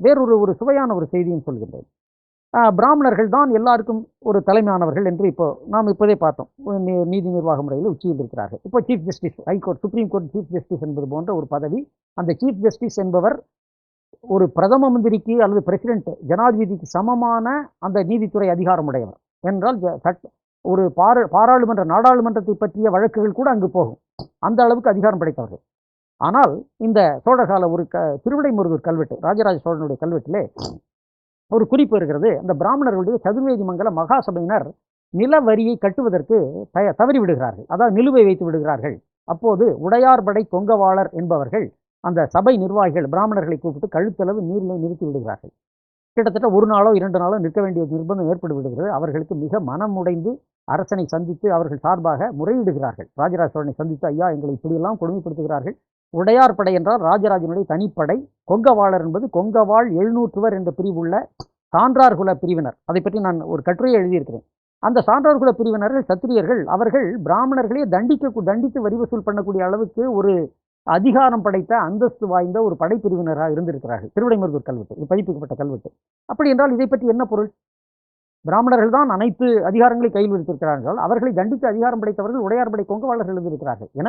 வேறொரு ஒரு சுவையான ஒரு செய்தியும் சொல்கின்றேன். பிராமணர்கள் தான் எல்லாருக்கும் ஒரு தலைமையானவர்கள் என்று இப்போ நாம் இப்போதே பார்த்தோம். நீ- நீதி நிர்வாக முறையில் உச்சியில் இருக்கிறார்கள் இப்போ chief justice high court supreme court chief justice என்பது போன்ற ஒரு பதவி அந்த சீஃப் ஜஸ்டிஸ் என்பவர் ஒரு பிரதம மந்திரிக்கு அல்லது பிரசிடென்ட் ஜனாதிபதிக்கு சமமான அந்த நீதித்துறை அதிகாரமுடையவர். என்றால் ஜ- ஒரு பார பாராளுமன்ற நாடாளுமன்றத்தை பற்றிய வழக்குகள் கூட அங்கு போகும். அந்த அளவுக்கு அதிகாரம் படைத்தவர்கள். ஆனால் இந்த சோழகால ஒரு க திருவிடைமுருகர் கல்வெட்டு ராஜராஜ சோழனுடைய கல்வெட்டிலே ஒரு குறிப்பு இருக்கிறது. அந்த பிராமணர்களுடைய சதுர்வேதி மங்கல மகாசபையினர் நில வரியை கட்டுவதற்கு தய தவறி விடுகிறார்கள் அதாவது நிலுவை வைத்து விடுகிறார்கள். அப்போது உடையார்படை கொங்கவாளர் என்பவர்கள் அந்த சபை நிர்வாகிகள் பிராமணர்களை கூப்பிட்டு கழுத்தளவு நீரில் நிறுத்தி விடுகிறார்கள். கிட்டத்தட்ட ஒரு நாளோ இரண்டு நாளோ நிற்க வேண்டிய நிர்பந்தம் ஏற்பட்டு விடுகிறது. அவர்களுக்கு மிக மனம் உடைந்து அரசனை சந்தித்து அவர்கள் சார்பாக முறையிடுகிறார்கள். ராஜராஜ சோழனை சந்தித்து ஐயா எங்களை இப்படியெல்லாம் கொடுமைப்படுத்துகிறார்கள். உடையார் படை என்றால் ராஜராஜனுடைய தனிப்படை. கொங்கவாளர் என்பது கொங்கவாள் எழுநூற்றுவர் என்ற பிரிவுள்ள சான்றார் குல பிரிவினர். அதை பற்றி நான் ஒரு கட்டுரையை எழுதியிருக்கிறேன். அந்த சான்றார் குல பிரிவினர்கள் சத்திரியர்கள் அவர்கள் பிராமணர்களே தண்டிக்க தண்டித்து வரி வசூல் பண்ணக்கூடிய அளவுக்கு ஒரு அதிகாரம் படைத்த அந்தஸ்து வாய்ந்த ஒரு படைப்பிரிவினராக இருந்திருக்கிறார்கள். திருவிடைமருதூர் கல்வெட்டு இது பதிப்பிக்கப்பட்ட கல்வெட்டு. அப்படி என்றால் இதை பற்றி என்ன பொருள்? பிராமணர்கள் தான் அனைத்து அதிகாரங்களை கையில் வைத்திருக்கிறார்கள். அவர்களை தண்டித்து அதிகாரம் படைத்தவர்கள் உடையார்படை கொங்கவாளர்கள் இருந்திருக்கிறார்கள். எனவே